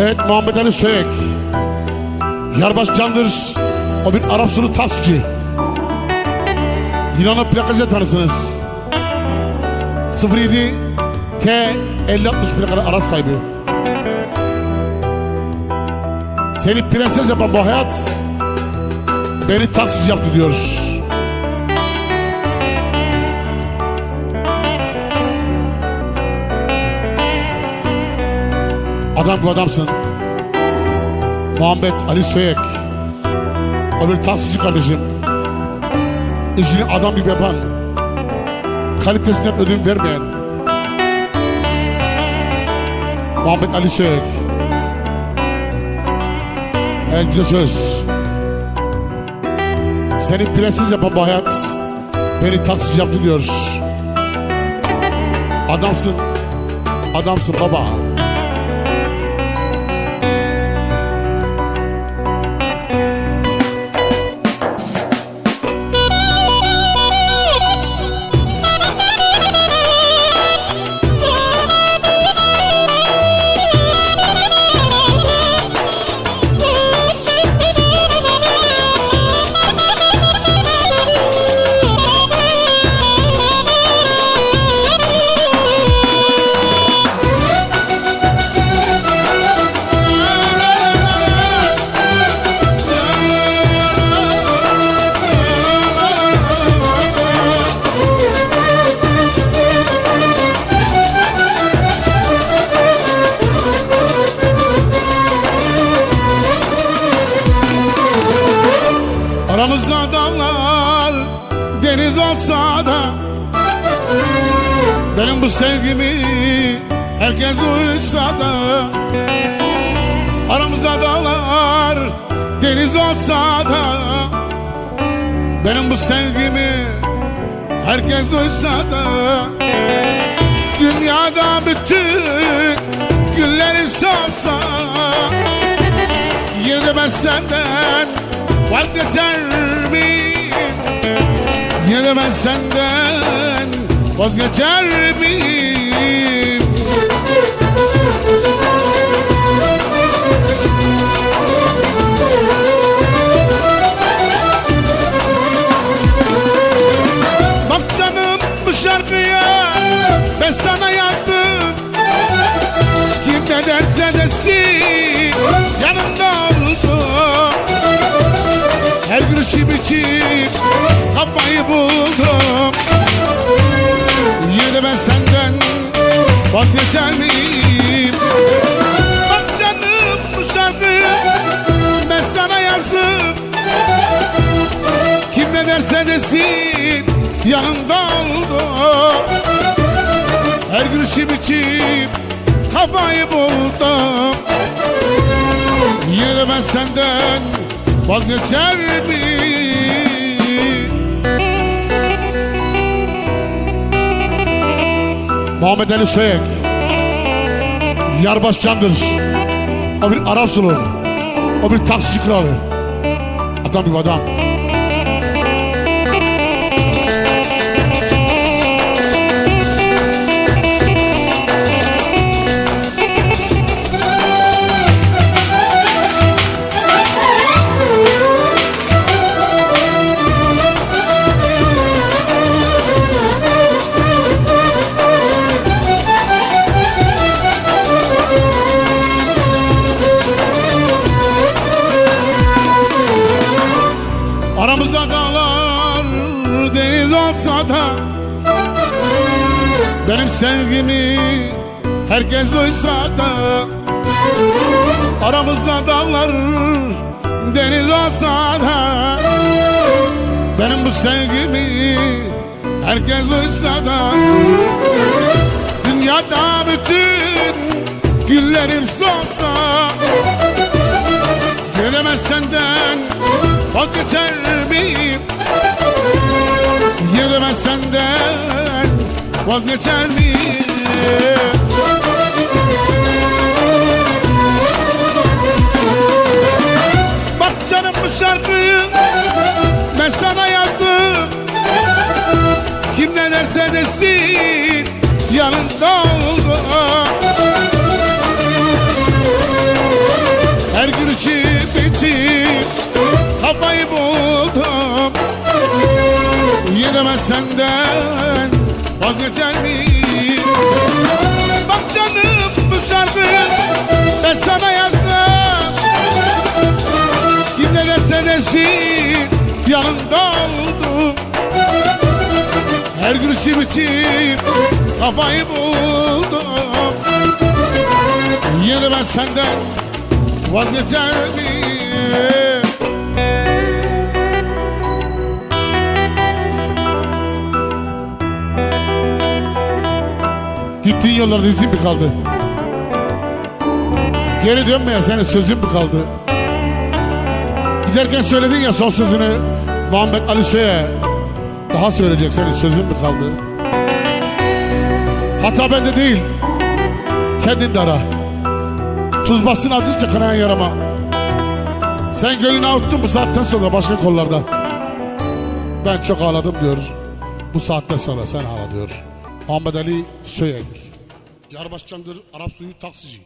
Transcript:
Evet Muhammed Ali Söyek. Yarbaş Candır. O bir Arap sulu tasçı. Yunan'ın plakası tanısınız. 07 T 5060 plakalı araç sahibi. Seni prenses yapan bu hayat beni taksici yaptı diyor. Adam bu adamsın. Muhammed Ali Söyek. O bir taksici kardeşim. İşini adam gibi yapan. Kalitesinden ödün vermeyen. Muhammed Ali Söyek. En güzel söz. Seni prenses yapan bu hayat beni taksici yaptı diyor. Adamsın. Adamsın baba. Aramızda dağlar deniz olsa da. Benim bu sevgimi herkes duysa da. Aramızda dağlar deniz olsa da. Benim bu sevgimi herkes duysa da. Dünyada bütün güllerim solsa. Yine ben senden vazgeçer miyim? Yine de ben senden vazgeçer miyim? Bak canım bu şarkıya İçip içip kafayı buldum Yine ben senden vazgeçer miyim? Bak canım bu şarkıyı ben sana yazdım Kim ne derse desin yanımda oldum Her gün içip içip kafayı buldum Yine ben senden vazgeçer miyim? Muhammed Ali Söyek Yarbaş Candır O bir Arap sulu O bir taksici kralı. Adam bir adam Aramızda dağlar deniz olsa da Benim sevgimi herkes duysa da Aramızda dağlar deniz olsa da Benim bu sevgimi herkes duysa da Dünyada bütün güllerim solsa Gelemez senden vazgeçer miyim? Yine de ben senden vazgeçer miyim? Bak canım bu şarkıyı ben sana yazdım Kim ne derse desin yanında oldum kafayı buldum Yine senden vazgeçer miyim? Bak canım bu şarkı ben sana yazdım Kim ne derse desin yanında oldum Her gün içim içim kafayı buldum Yine ben senden vazgeçer miyim? Gittiğin yollarda izin mi kaldı? Geri dönmeye senin sözün mü kaldı? Giderken söyledin ya son sözünü Muhammed Ali Şeyh'e Daha söyleyecek senin sözün mü kaldı? Hata bende değil Kendin de ara Tuz bassın azıcık kanayan yarama Sen gönlünü avuttun bu saatten sonra başka kollarda. Ben çok ağladım diyor. Bu saatten sonra sen ağla diyor. Muhammed Ali Söyek Yarbaşcandır Arap suyu taksici